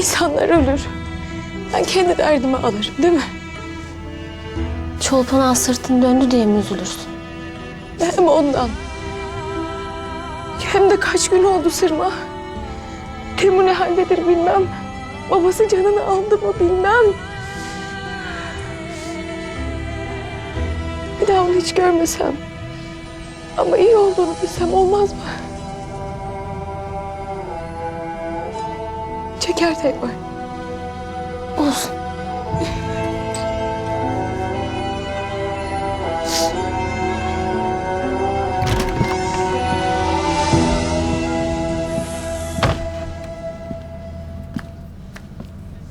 İnsanlar ölür. Ben kendi derdimi alırım değil mi? Çolpana sırtın döndü diye mi üzülürsün? Hem ondan. Hem de kaç gün oldu Sırma. Temur ne haldedir bilmem. Babası canını aldı mı bilmem. Bir daha onu hiç görmesem. Ama iyi olduğunu bilsem olmaz mı? Çeker tek var. Olsun.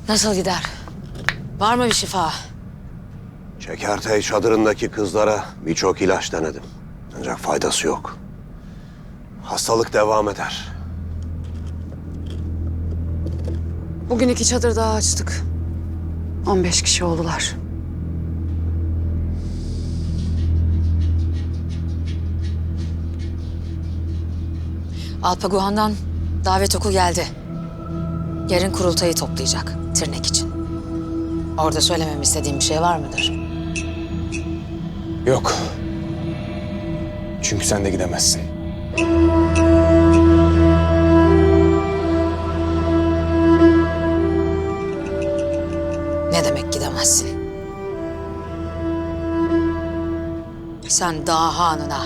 Nasıl gider? Var mı bir şifa? Şekertey çadırındaki kızlara birçok ilaç denedim. Ancak faydası yok. Hastalık devam eder. Bugün iki çadır daha açtık. 15 kişi oldular. Alpaguhan'dan davet oku geldi. Yarın kurultayı toplayacak Tirnek için. Orada söylemem istediğim bir şey var mıdır? Yok. Çünkü sen de gidemezsin. Ne demek gidemezsin? Sen dağ hanına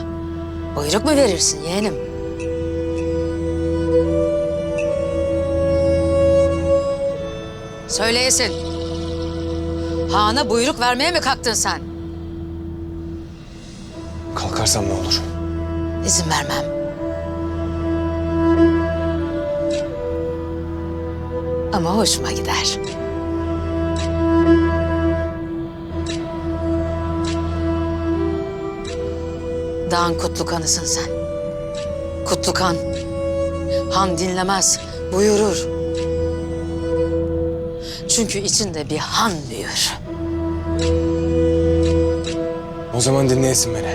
buyruk mu verirsin yeğenim? Söyleyesin. Hana buyruk vermeye mi kalktın sen? Kalkarsam ne olur? İzin vermem. Ama hoşuma gider. Dağın kutlukanısın sen. Kutlukan. Han dinlemez, buyurur. Çünkü içinde bir han büyür. O zaman dinleyesin beni.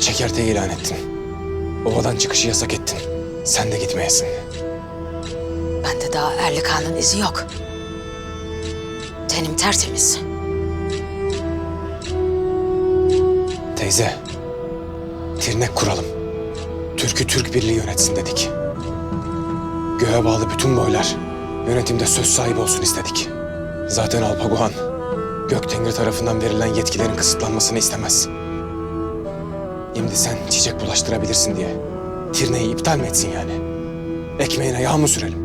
Çekerteyi ilan ettin. Ovadan çıkışı yasak ettin. Sen de gitmeyesin. Bende daha erlik hanın izi yok. Tenim tertemiz. Teyze, tirnek kuralım. Türk'ü Türk Birliği yönetsin dedik. Göğe bağlı bütün boylar yönetimde söz sahibi olsun istedik. Zaten Alpaguhan, Göktengri tarafından verilen yetkilerin kısıtlanmasını istemez. Şimdi sen çiçek bulaştırabilirsin diye Tirneyi iptal mi etsin yani? Ekmeğine yağ mı sürelim?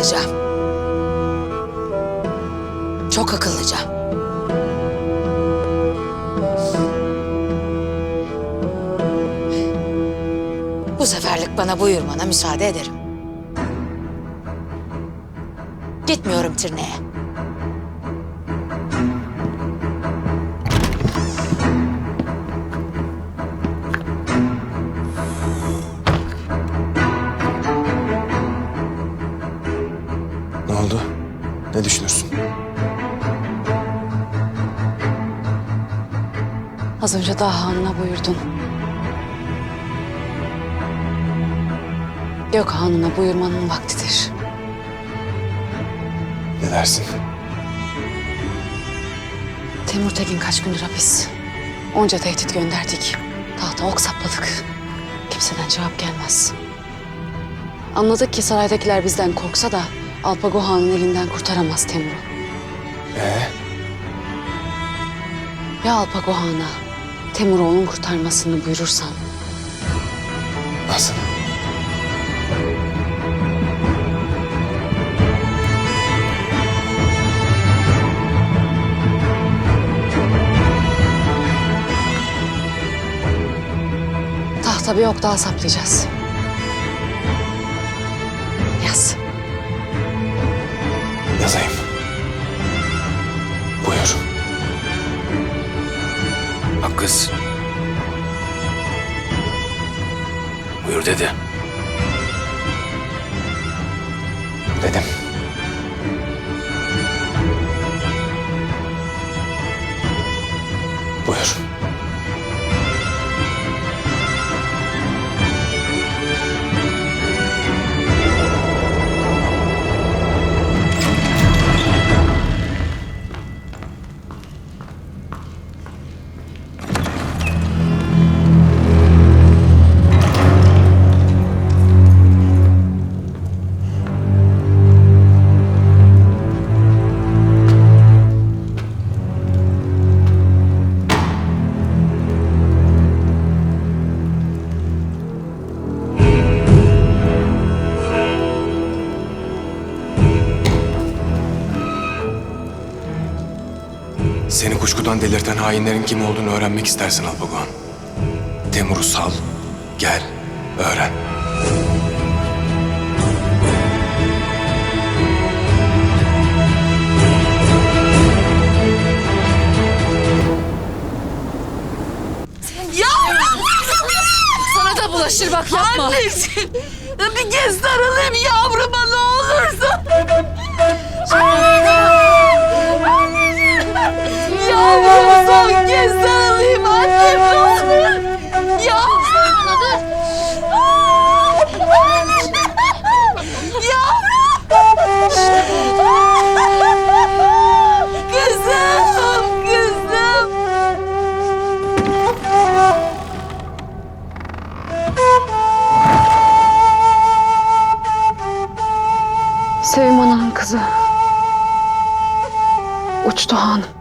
Akıllıca. Çok akıllıca. Bu seferlik bana buyurmana müsaade ederim. Gitmiyorum Tirne'ye. Ne düşünürsün? Az önce daha hanına buyurdun. Gök hanına buyurmanın vaktidir. Ne dersin? Temur Tekin kaç gündür hapis. Onca tehdit gönderdik. Tahta ok sapladık. Kimseden cevap gelmez. Anladık ki saraydakiler bizden korksa da Alpago Han'ın elinden kurtaramaz Temur'u. Ee, Ya Alpago Han'a Temur'u onun kurtarmasını buyurursan nasıl? tahta bir ok daha saplayacağız. Yazayım. Buyur. Bak kız. Buyur dedi. Dedim. Buyur. Seni kuşkudan delirten hainlerin kim olduğunu öğrenmek istersin Alpagoan. Temur'u sal, gel, öğren. Sana da bulaşır bak yapma. Anneciğim bir kez sarılayım yavruma ne olursun. Yavrum Sevim Ana'nın kızı. Uçtu hanım.